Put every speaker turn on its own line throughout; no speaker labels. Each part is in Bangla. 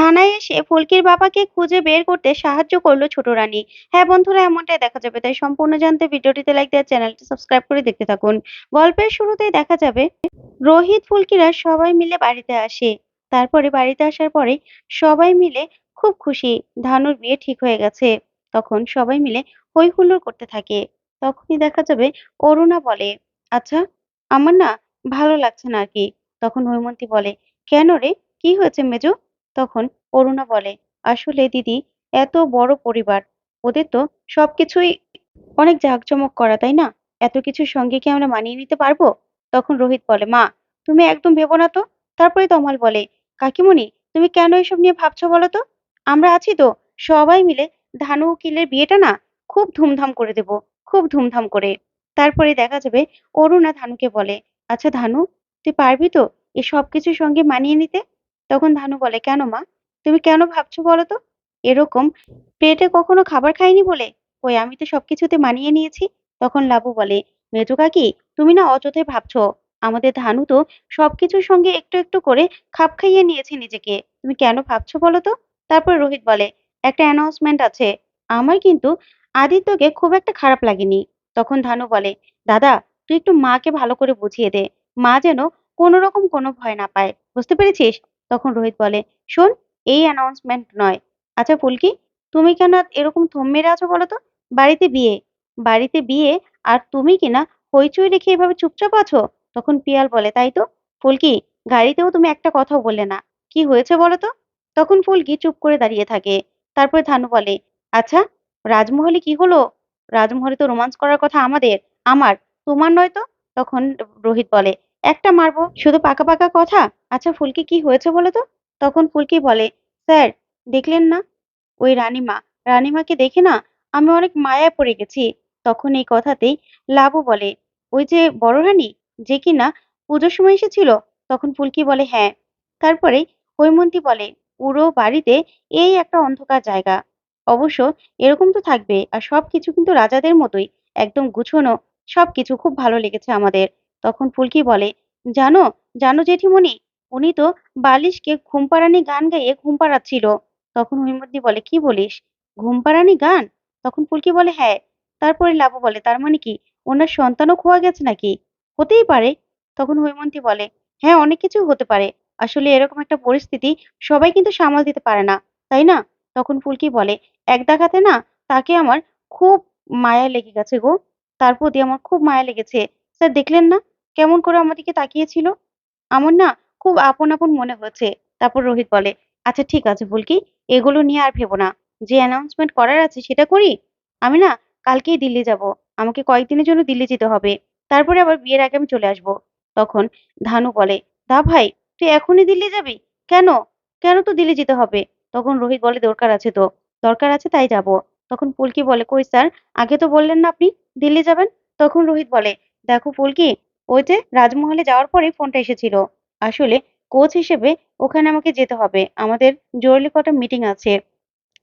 থানায় এসে ফুলকির বাবাকে খুঁজে বের করতে সাহায্য করল ছোট রানী। হ্যাঁ বন্ধুরা, এমনটাই দেখা যাবে। তাই সম্পূর্ণ জানতে ভিডিওটিতে লাইক দেওয়ার চ্যানেলটি সাবস্ক্রাইব করে দেখতে থাকুন। গল্পের শুরুতেই দেখা যাবে, রোহিত, ফুলকিরা সবাই মিলে বাড়িতে আসে। তারপরে বাড়িতে আসার পরে সবাই মিলে খুব খুশি, ধানুর বিয়ে ঠিক হয়ে গেছে। তখন সবাই মিলে হই হুল্লোড় করতে থাকে। তখনই দেখা যাবে, অরুণা বলে আচ্ছা আমার না ভালো লাগছে না আর কি তখন হৈমন্তী বলে, কেন রে? কি হয়েছে মেজো? তখন অরুণা বলে, আসলে দিদি, এত বড় পরিবার। ওদের তো সবকিছুই অনেক জাঁকজমক করা, তাই না? এত কিছুর সঙ্গে কি আমরা মানিয়ে নিতে পারব? তখন রোহিত বলে, মা, তুমি একদম ভেবো না তো? তারপরে তমাল বলে, কাকিমণি, তুমি কেন এসব নিয়ে ভাবছ বলো তো? আমরা আছি তো। সবাই মিলে ধানু, উকিলের বিয়েটা না খুব ধুমধাম করে দেব, খুব ধুমধাম করে। তারপরে দেখা যাবে অরুণা ধানুকে বলে আচ্ছা ধানু, তুই পারবি তো এই সব কিছুর সঙ্গে মানিয়ে নিতে? তখন ধানু বলে, কেন মা? তুমি কেন ভাবছ বলো তো? এরকম পেটে কখনো খাবার খাইনি বলে? ওই আমি তো সবকিছুতে মানিয়ে নিয়েছি। তখন লাবু বলে, মেজো কাকি, তুমি না অযথাই ভাবছ। আমাদের ধানু তো সবকিছুর সঙ্গে একটু একটু করে খাপ খাইয়ে নিয়েছে নিজেকে। তুমি কেন ভাবছ বলো তো? তারপর রোহিত বলে, একটা অ্যানাউন্সমেন্ট আছে। আমার কিন্তু আদিত্যকে খুব একটা খারাপ লাগেনি। তখন ধানু বলে, দাদা, তুই একটু মাকে ভালো করে বুঝিয়ে দে। মা যেন কোনো রকম কোনো ভয় না পায়। বুঝতে পেরেছিস? তখন রোহিত বলে, শোন, এই অ্যানাউন্সমেন্ট নয়। আচ্ছা ফুলকি, তুমি কেন এরকম থম মেরে আছো বলো তো বাড়িতে বিয়ে। বাড়িতে বিয়ে? আর তুমি কিনা হইচই রেখে এভাবে চুপচাপ আছো? তখন পিয়াল বলে, তাই তো। ফুলকি, গাড়িতেও তুমি একটা কথাও বললে না। কি হয়েছে বলো তো তখন ফুলকি চুপ করে দাঁড়িয়ে থাকে। তারপরে ধানু বলে আচ্ছা রাজমহলে কি হলো? রাজমহলে তো রোমান্স করার কথা আমাদের, আমার, তোমার নয় তো? তখন রোহিত বলে, একটা মারবো, শুধু পাকা পাকা কথা? আচ্ছা ফুলকি কি হয়েছে বলো তো? তখন ফুলকি বলে, স্যার, দেখলেন না? ওই রানীমা, রানীমাকে দেখে না আমি অনেক মায়ায় পড়ে গেছি। তখন এই কথাতেই লাবু বলে, ওই যে বড় রানী, যে কিনা পুজোর সময় এসেছিল? তখন ফুলকি বলে হ্যাঁ। তারপরে হৈমন্তী বলে, পুরো বাড়িতে এই একটা অন্ধকার জায়গা। অবশ্য এরকম তো থাকবে আর সবকিছু কিন্তু রাজাদের মতোই, একদম গুছোনো সবকিছু খুব ভালো লেগেছে আমাদের। তখন ফুলকি বলে, জানো জানো জেঠিমণি উনি তো বালিশকে ঘুম পাড়ানি গান গাইয়ে ঘুম পাড়াচ্ছিল তখন হৈমন্তী বলে, কি বলিস? ঘুম পাড়ানি গান? তখন ফুলকি বলে হ্যাঁ। তারপরে লাবু বলে, তার মানে কি? ওনার সন্তানও খোয়া গেছে নাকি? হতেই পারে। তখন হৈমন্তী বলে হ্যাঁ অনেক কিছু হতে পারে। আসলে এরকম একটা পরিস্থিতি সবাই কিন্তু সামাল দিতে পারে না, তাই না? তখন ফুলকি বলে, এক দেখাতে না, তাকে আমার খুব মায়া লেগে গেছে গো। তার প্রতি আমার খুব মায়া লেগেছে। স্যার দেখলেন না কেমন করে আমাদেরকে তাকিয়েছিল? আমার না খুব আপন আপন মনে হচ্ছে। তারপর রোহিত বলে আচ্ছা ঠিক আছে ফুলকি, এগুলো নিয়ে আর ভেবো না। যে অ্যানাউন্সমেন্ট করার আছে সেটা করি। আমি না কালকেই দিল্লি যাব। আমাকে কয়েকদিনের জন্য দিল্লি যেতে হবে। তারপরে আবার বিয়ের আগে আমি চলে আসব। তখন ধানু বলে, দা ভাই, তুই এখনই দিল্লি যাবি? কেন? কেন তো দিল্লি যেতে হবে? তখন রোহিত বলে, দরকার আছে তো। দরকার আছে তাই যাব। তখন পুলকি বলে, কই স্যার, আগে তো বললেন না আপনি দিল্লি যাবেন? তখন রোহিত বলে, দেখো পুলকি ওই যে রাজমহলে যাওয়ার পরে ফোনটা এসেছিল। আসলে কোচ হিসেবে ওখানে আমাকে যেতে হবে। আমাদের জরুরি কটা মিটিং আছে।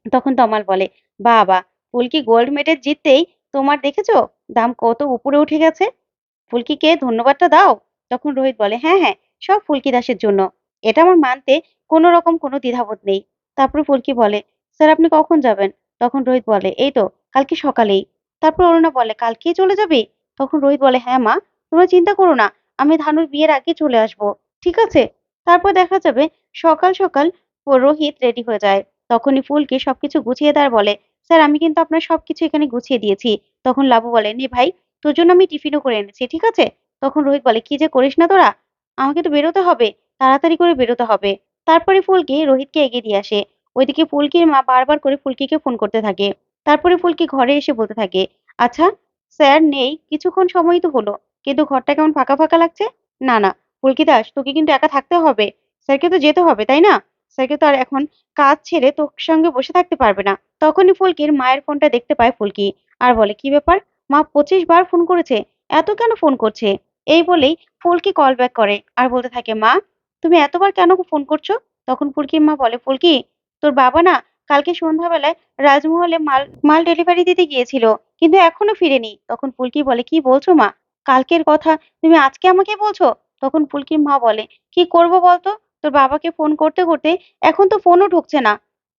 তখন তমাল বলে, বাবা, ফুলকি গোল্ড মেডেল জিততেই তোমার দেখেছ? দাম কত উপরে উঠে গেছে? ফুলকিকে ধন্যবাদটা দাও? তখন রোহিত বলে হ্যাঁ হ্যাঁ সব ফুলকি দাসের জন্য। এটা আমার মানতে কোনো রকম কোনো দ্বিধাবোধ নেই। তারপর ফুলকি বলে, স্যার, আপনি কখন যাবেন? তখন রোহিত বলে, এই তো, কালকে সকালেই। তারপর অরুণা বলে, কালকেই চলে যাবে? তখন রোহিত বলে হ্যাঁ মা, তোমরা চিন্তা করো না, আমি ধানুর বিয়ের আগে চলে আসব। ঠিক আছে? তারপর দেখা যাবে সকাল সকাল রোহিত রেডি হয়ে যায়। তখনই ফুলকে সবকিছু গুছিয়ে দেয় আর বলে, স্যার, আমি কিন্তু আপনার সবকিছু এখানে গুছিয়ে দিয়েছি। তখন লাবু বলে, নে ভাই, তোর জন্য আমি টিফিনও করে এনেছি, ঠিক আছে? তখন রোহিত বলে, কি যে করিস না তোরা? আমাকে তো বেরোতে হবে, তাড়াতাড়ি করে বেরোতে হবে। তারপরে ফুলকি রোহিতকে এগিয়ে দিয়ে আসে। ওইদিকে ফুলকির মা বারবার করে ফুলকিকে ফোন করতে থাকে। তারপরে ফুলকি ঘরে এসে বলতে থাকে আচ্ছা স্যার, নেই, কিছুক্ষণ সময় তো হলো, কিন্তু ঘরটা কেমন ফাঁকা ফাঁকা লাগছে? না না ফুলকি দাস তোকে কিন্তু একা থাকতে হবে। স্যারকে তো যেতে হবে, তাই না? স্যারকে তো আর এখন কাজ ছেড়ে তোর সঙ্গে বসে থাকতে পারবে না। তখনই ফুলকির মায়ের ফোনটা দেখতে পায় ফুলকি আর বলে, কি ব্যাপার? মা পঁচিশ বার ফোন করেছে। এত কেন ফোন করছে? এই বলেই ফুলকি কল ব্যাক করে আর বলতে থাকে, মা, তুমি এতবার কেন ফোন করছ? তখন ফুলকির মা বলে, ফুলকি, তোর বাবা না কালকে সন্ধ্যাবেলায় রাজমহলে মাল মাল ডেলিভারি দিতে গিয়েছিল, কিন্তু এখনও ফিরেনি। তখন ফুলকি বলে, কি বলছো মা? কালকের কথা তুমি আজকে আমাকে বলছো? তখন ফুলকির মা বলে, কি করব বলতো? তোর বাবাকে ফোন করতে করতে এখন তো ফোনও ঢুকছে না।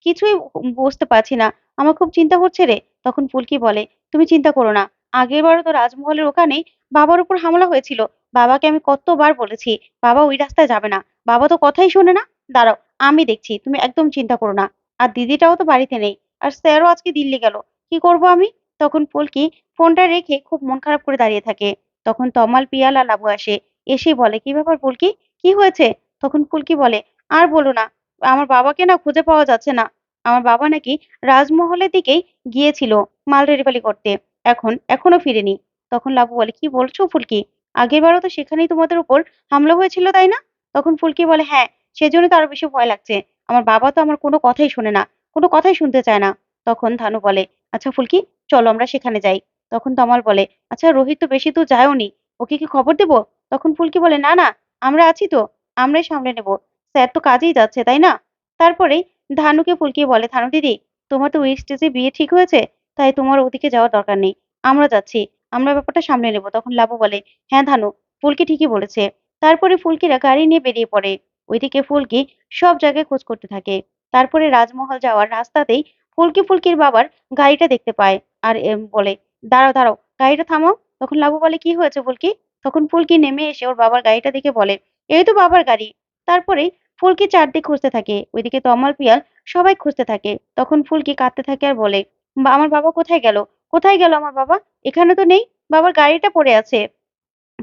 কিছুই বুঝতে পারছি না। আমার খুব চিন্তা হচ্ছে রে। তখন ফুলকি বলে, তুমি চিন্তা করো না। আগের বারও তো রাজমহলের ওখানেই বাবার উপর হামলা হয়েছিল। বাবাকে আমি কতবার বলেছি, বাবা ওই রাস্তায় যাবে না। বাবা তো কথাই শোনে না। দাঁড়াও, আমি দেখছি, তুমি একদম চিন্তা করো না। আর দিদিটাও তো বাড়িতে নেই। আর স্যারও আজকে দিল্লি গেল। কি করব আমি? তখন ফুলকি ফোনটা রেখে খুব মন খারাপ করে দাঁড়িয়ে থাকে। তখন তমাল, পিয়াল লাবু আসে। এসে বলে, কি ব্যাপার ফুলকি কি হয়েছে? তখন ফুলকি বলে, আর বলো না, আমার বাবাকে না খুঁজে পাওয়া যাচ্ছে না। আমার বাবা নাকি রাজমহলের দিকেই গিয়েছিল মাল ডেলিভারি করতে। এখন, এখনও ফিরেনি। তখন লাবু বলে, কি বলছো ফুলকি আগেরবারও তো সেখানেই তোমাদের উপর হামলা হয়েছিল, তাই না? তখন ফুলকি বলে হ্যাঁ সেজন্য তো আরও বেশি ভয় লাগছে। আমার বাবা তো আমার কোনো কথাই শোনে না, কোনো কথাই শুনতে চায় না। তখন ধানু বলে আচ্ছা ফুলকি চলো আমরা সেখানে যাই। তখন তমাল বলে আচ্ছা রোহিত তো বেশি দূর যায়ওনি, ওকে কি খবর দেবো? তখন ফুলকি বলে, না না, আমরা আছি তো, আমরাই সামলে নেব। স্যার তো কাজেই যাচ্ছে, তাই না? তারপরেই ধানুকে ফুলকি বলে, ধানু দিদি, তোমার তো ওই স্টেজে বিয়ে ঠিক হয়েছে, তাই তোমার ওদিকে যাওয়ার দরকার নেই। আমরা যাচ্ছি, আমরা ব্যাপারটা সামলে নেব। তখন লাবু বলে হ্যাঁ ধানু, ফুলকি ঠিকই বলেছে। তারপরে ফুলকিরা গাড়ি নিয়ে বেরিয়ে পড়ে। ওইদিকে ফুলকি সব জায়গায় খোঁজ করতে থাকে। তারপরে রাজমহল যাওয়ার রাস্তাতেই ফুলকি ফুলকির বাবার গাড়িটা দেখতে পায়। আর বলে, দাঁড়াও দাঁড়াও, গাড়িটা থামাও। তখন লাবু বলে, কি হয়েছে ফুলকি? তখন ফুলকি নেমে এসে ওর বাবার গাড়িটা দেখে বলে, এই তো বাবার গাড়ি। তারপরেই ফুলকি চারদিক খুঁজতে থাকে, ওইদিকে তমাল পিয়াল সবাই খুঁজতে থাকে। তখন ফুলকি কাঁদতে থাকে আর বলে, "বা- আমার বাবা কোথায় গেল? কোথায় গেল আমার বাবা? এখানে তো নেই, বাবার গাড়িটা পড়ে আছে।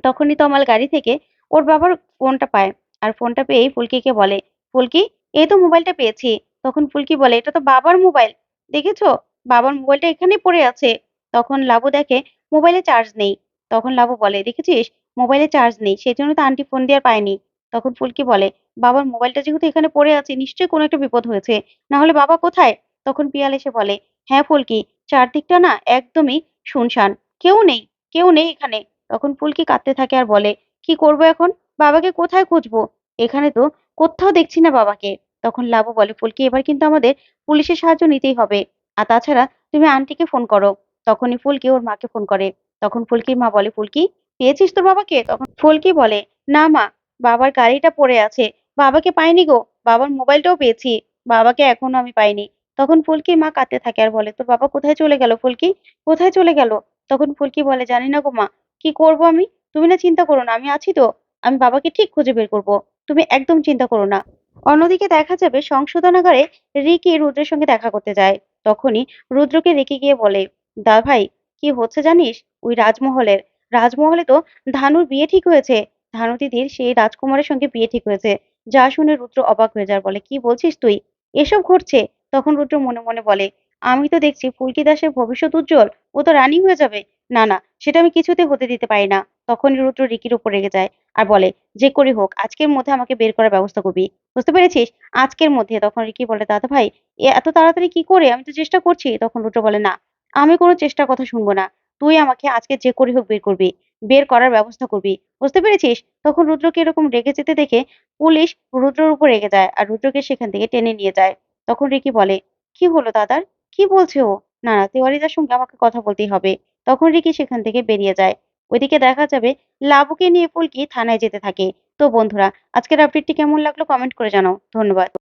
তখনই তমাল গাড়ি থেকে ওর বাবার ফোনটা পায় আর ফোনটা পেয়েই ফুলকিকে বলে, ফুলকি, এই তো মোবাইলটা পেয়েছি। তখন ফুলকি বলে, এটা তো বাবার মোবাইল, দেখেছ? বাবার মোবাইলটা এখানে পড়ে আছে। তখন লাবু দেখে, মোবাইলে চার্জ নেই। তখন লাবু বলে, দেখেছিস? মোবাইলে চার্জ নেই সেই জন্য তো আন্টি ফোন দিয়ে পায়নি। তখন ফুলকি বলে, বাবার মোবাইলটা যেহেতু এখানে পড়ে আছে, নিশ্চয়ই কোনো একটা বিপদ হয়েছে। না হলে বাবা কোথায়? তখন পিয়াল এসে বলে হ্যাঁ ফুলকি, চারদিকটা না একদমই শুনশান। কেউ নেই কেউ নেই এখানে। তখন ফুলকি কাঁদতে থাকে আর বলে, কি করব এখন? বাবাকে কোথায় খুঁজবো? এখানে তো কোথাও দেখছি না বাবাকে। তখন লাবু বলে, ফুলকি, এবার কিন্তু আমাদের পুলিশের সাহায্য নিতেই হবে। আর তাছাড়া তুমি আন্টিকে ফোন করো। তখনই ফুলকি ওর মাকে ফোন করে। তখন ফুলকির মা বলে, ফুলকি, পেয়েছিস তোর বাবাকে? তখন ফুলকি বলে, না মা, বাবার গাড়িটা পড়ে আছে। বাবাকে পাইনি গো, বাবার মোবাইলটাও পেয়েছি, বাবাকে এখনও আমি পাইনি। তখন ফুলকির মা কাঁদতে থাকে আর বলে, তোর বাবা কোথায় চলে গেল ফুলকি? কোথায় চলে গেল? তখন ফুলকি বলে, জানি না গো মা, কি করব আমি? তুমি না চিন্তা করো না, আমি আছি তো। আমি বাবাকে ঠিক খুঁজে বের করব। তুমি একদম চিন্তা করো না। অন্যদিকে দেখা যাবে সংশোধনাগারে রিকি রুদ্রের সঙ্গে দেখা করতে যায়। তখনই রুদ্রকে রেখে গিয়ে বলে, দা ভাই কি হচ্ছে জানিস? ওই রাজমহলের। রাজমহলে তো ধানুর বিয়ে ঠিক হয়েছে। ধানু দিদির সেই রাজকুমারের সঙ্গে বিয়ে ঠিক হয়েছে। যা শুনে রুদ্র অবাক হয়ে যায়, বলে, কি বলছিস তুই? এসব ঘটছে? তখন রুদ্র মনে মনে বলে, আমি তো দেখছি ফুলকি দাসের ভবিষ্যৎ উজ্জ্বল। ও তো রানী হয়ে যাবে। না না, সেটা আমি কিছুতে হতে দিতে পারি না। তখনই রুদ্র রিকির উপর রেগে যায় আর বলে, যে করি হোক, আজকের মধ্যে আমাকে বের করার ব্যবস্থা করবি। বুঝতে পেরেছিস? আজকের মধ্যে? তখন রিকি বলে দাদা ভাই এত তাড়াতাড়ি কি করে? আমি তো চেষ্টা করছি। তখন রুদ্র বলে, না আমি কোনো চেষ্টার কথা শুনব না। তুই আমাকে আজকে যে করি হোক বের করবি। বের করার ব্যবস্থা করবি। বুঝতে পেরেছিস? তখন রুদ্রকে এরকম রেগে যেতে দেখে পুলিশ রুদ্রর উপর রেগে যায় আর রুদ্রকে সেখান থেকে টেনে নিয়ে যায়। তখন রিকি বলে, কি হলো দাদার? কি বলছে ও? না না, তেওয়ারিদার সঙ্গে আমাকে কথা বলতেই হবে। তখন রিকি সেখান থেকে বেরিয়ে যায়। ওইদিকে দেখা যাবে লাবুকে নিয়ে ফুলকি থানায় যেতে থাকে। তো বন্ধুরা, আজকের আপডেটটি কেমন লাগল কমেন্ট করে জানাও। ধন্যবাদ।